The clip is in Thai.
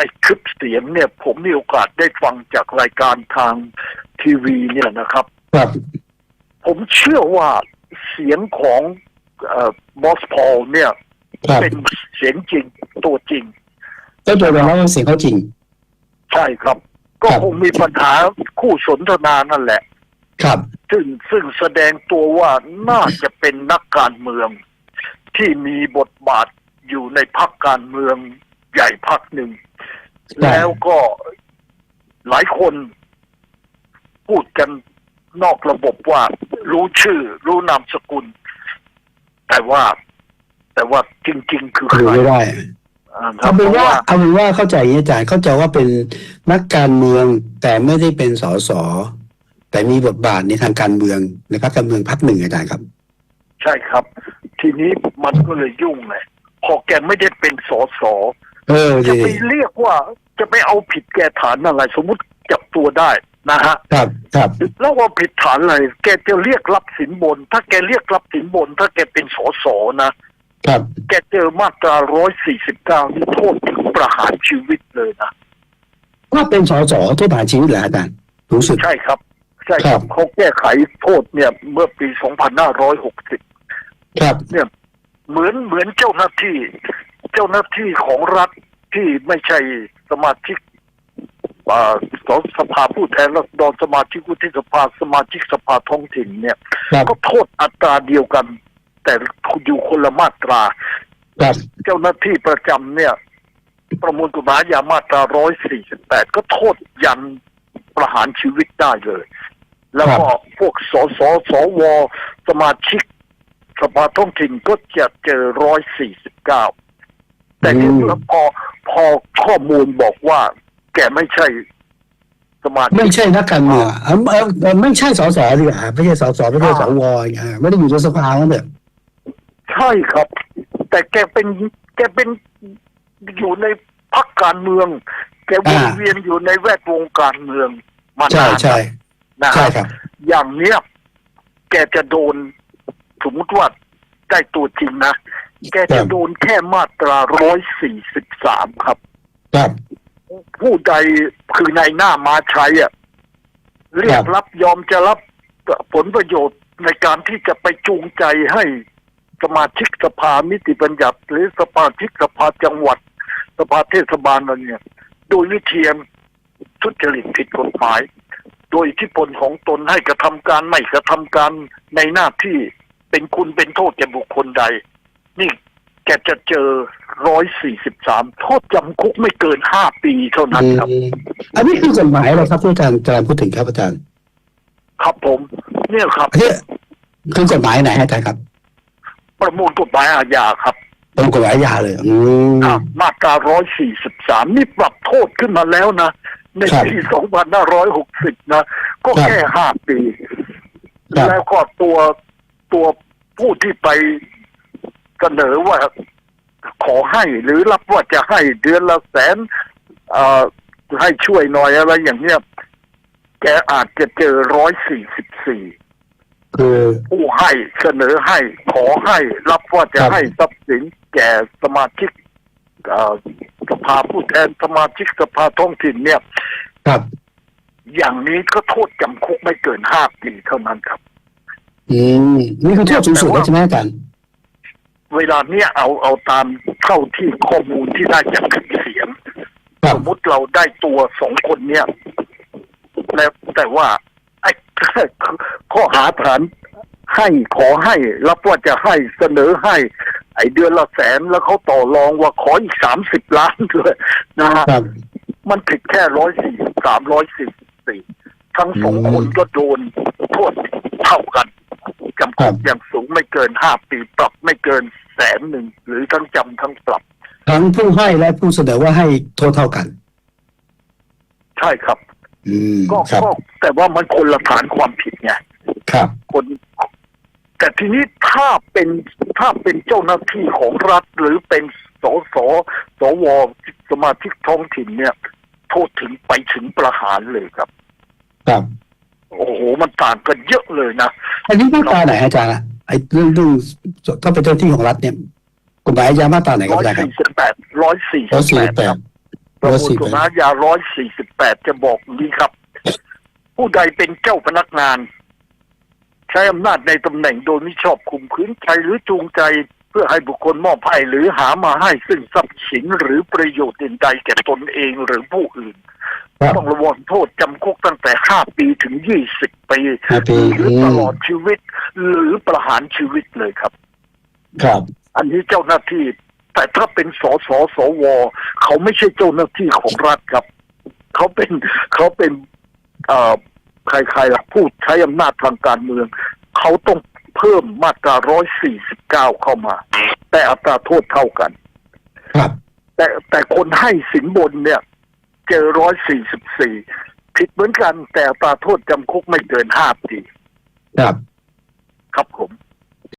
ไอ้คลิปเสียงเนี่ย ผมมีโอกาสได้ฟังจากรายการทางทีวีเนี่ยนะครับ ครับ ผมเชื่อว่าเสียงของบอสพอลเนี่ย ครับเป็นเสียงจริงตัวจริง ก็โดยรวมแล้วเสียงเขาจริง ใช่ครับ ก็ครับคงมีปัญหาคู่สนทนานั่นแหละ ครับ ซึ่งซึ่งแสดงตัวว่าน่าจะเป็นนักการเมือง ที่มีบทบาทอยู่ในพรรคการเมืองใหญ่พรรคหนึ่งครับ แล้วก็หลายคนพูดกันนอกระบบว่า รู้ชื่อ รู้นามสกุล แต่ว่าแต่ว่าจริง ๆ คือใคดูรไม่ได้อ่าครัเอาบเป็นเพราะว่าว่าเอาเป็นว่าเข้าใจอย่างนี้อาจารย์เข้าใจว่าเป็นนักการเมืองแต่ไม่ได้เป็นสสแต่มีบทบาทในทางการเมืองในพรรคการเมืองพรรคหนึ่งอาจารย์ครับ ใช่ครับ ทีนี้มันก็เลยยุ่งเลยพอแกไม่ได้เป็นสส เออจะดีไปเรียกว่าจะไปเอาผิดแกฐานอะไร สมมุติจับตัวได้นะฮะครับครับ แล้วว่าผิดฐานอะไร แกจะเรียกรับสินบน ถ้าแกเรียกรับสินบน ถ้าแกเป็นสสนะครับ แกเจอมาตรา149นี่โทษถึงประหารชีวิตเลยนะว่าเป็นสสโทษประหารชีวิตเหรออาจารย์รู้สึก ใช่ครับ ใช่คครัรับ บเขาแก้ไขโทษเนี่ยเมื่อปี2560ครับ เนี่ยเหมือนเหมือนเจ้าหน้าที่ เจ้าหน้าที่ของรัฐที่ไม่ใช่สมาชิกอ่าสสภาผู้แทนราษฎรสมาชิกวุฒิสภาสมาชิกสภาท้องถิ่นเนี่ยครับก็โทษอัตราเดียวกัน แต่อยู่คนละมาตราครับเจ้าหน้าที่ประจำเนี่ย ประมวลกฎหมายยามาตรา148ก็โทษยันประหารชีวิตได้เลย แล้วก็พวกสสสวสมาชิกสภาท้องถิ่นก็จะเจอ149แต่ที่เมื่อพอพอข้อมูลบอกว่า แกไม่ใช่สมาชิไม่กใช่นักการเมืองอะเอ่อเอ่อเอ่อไม่ใช่สสดีกว่าไม่ใช่สสไม่ใช่สวอย่างเงี้ยไม่ได้อยู่ในสภาแล้วเนี่ยใช่ครับ แต่แกเป็นแกเป็นอยู่ในพรรคการเมือง แกวนเวียนอยู่ในแวดวงการเมืองมาใช่นานใช่นะใช่ครับครับ อย่างเนี้ยแกจะโดนสมมติว่าได้ตัวจริงนะ แกจะโดนแค่มาตราร้อยสี่สิบสามครับ ครับผู้ใดคือนายหน้ามาใช้อะเรียกรับยอมจะรับผลประโยชน์ในการที่จะไปจูงใจให้สมาชิกสภานิติบัญญัติ หรือสมาชิกสภาจังหวัด สภาเทศบาลอะไรเนี่ย โดยวิธีทุจริตผิดกฎหมาย โดยอิทธิพลของตนให้กระทำการไม่กระทำการในหน้าที่เป็นคุณเป็นโทษแก่บุคคลใด นี่แกจะเจอร้อยสี่สิบสามโทษจำคุกไม่เกินห้าปีเท่านั้นครับอืมอันนี้คือกฎหมายอะไรครับที่อาจารย์อาจารย์พูดถึงครับอาจารย์ ครับผม เนี่ยครับอันนี้คือกฎหมายไหนฮะอาจารย์ครับ ประมวลกฎหมายอาญาครับเป็นกฎหมายอาญาเลยอืมอะมาตรา143นี่ปรับโทษขึ้นมาแล้วนะ ในครับปี2560นะ ก็ครับแค่ห้าปีครับแล้วก็ตัวตัวผู้ที่ไป เสนอว่าขอให้หรือรับว่าจะให้เดือนละแสนเอ่อให้ช่วยหน่อยอะไรอย่างเนี้ยแกอาจจะเจอ144คือผู้ให้เสนอให้ ขอให้รับว่าจะครับให้ทรัพย์สินแก่สมาชิกเอ่อสภาผู้แทนสมาชิกสภาท้องถิ่นเนี่ย ครับ อย่างนี้ก็โทษจำคุกไม่เกินห้าปีเท่านั้นครับ อืมนี่คือโทษสูงสุดแล้วใช่ไหมอาจารย์ เวลาเนี้ยเอาเอาตามเท่าที่ข้อมูลที่ได้จากคลิปเสียงครับสมมติเราได้ตัวสองคนเนี่ย แล้วแต่ว่า ไอ้ข้อหาฐานให้ขอให้รับว่าจะให้เสนอให้ ไอ้เดือนละแสนแล้วเขาต่อรองว่าขออีกสามสิบล้านด้วยนะฮะครับมันผิดแค่ร้อยสี่สามร้อยสี่สี่ทั้งสองอืมคนก็โดนโทษเท่ากันจำครัคุบกอย่างสูงไม่เกินห้าปีปรับไม่เกิน แสนหนึ่งหรือทั้งจำทั้งปรับ ทั้งผู้ให้และผู้เสนอว่าให้โทษเท่ากัน ใช่ครับ อืมก็ครับ ก็แต่ว่ามันคนละฐานความผิดไงครับ คน แต่ทีนี้ถ้าเป็นถ้าเป็นเจ้าหน้าที่ของรัฐ หรือเป็นสสสวสมาชิกท้องถิ่นเนี่ย โทษถึงไปถึงประหารเลยครับ ครับ โอ้โห มันต่างกันเยอะเลยนะ อันนี้มาตราไหนอาจารย์อะ ไอ้เรื่องเรื่องถ้าเป็นเจ้าหน้าที่ของรัฐเนี่ยกฎหมายอาญามาตราไหนครับร้อยอาจารย์ครับสี่สิบแปดร้อยสี่ร้อยสิบสี่แปสิดบแปคดรับประมวลกฎหมายอาญา148จะบอกอย่างนี้ครับ ผู้ใดเป็นเจ้าพนักงาน ใช้อำนาจในตำแหน่งโดยมิชอบคุมขืนใจหรือจูงใจเพื่อให้บุคคลมอบให้หรือหามาให้ซึ่งทรัพย์สินหรือประโยชน์อื่นใดแก่ตนเองหรือผู้อื่นครับ ต้องระวังโทษจำคุกตั้งแต่ห้าปีถึงยี่สิบปีห้าปีหรืออืตมลอดชีวิต หรือประหารชีวิตเลยครับ ครับ อันนี้เจ้าหน้าที่ แต่ถ้าเป็นสสสวเขาไม่ใช่เจ้าหน้าที่ของรัฐครับ เขาเป็นเขาเป็นเอ่อใครๆล่ะผู้ใช้อำนาจทางการเมือง เขาต้องเพิ่มมาตรา149เข้ามา แต่อัตราโทษเท่ากัน ครับ แต่แต่คนให้สินบนเนี่ย เจอ144ผิดเหมือนกันแต่อัตราโทษจำคุกไม่เกิน5ปี ครับ ครับผม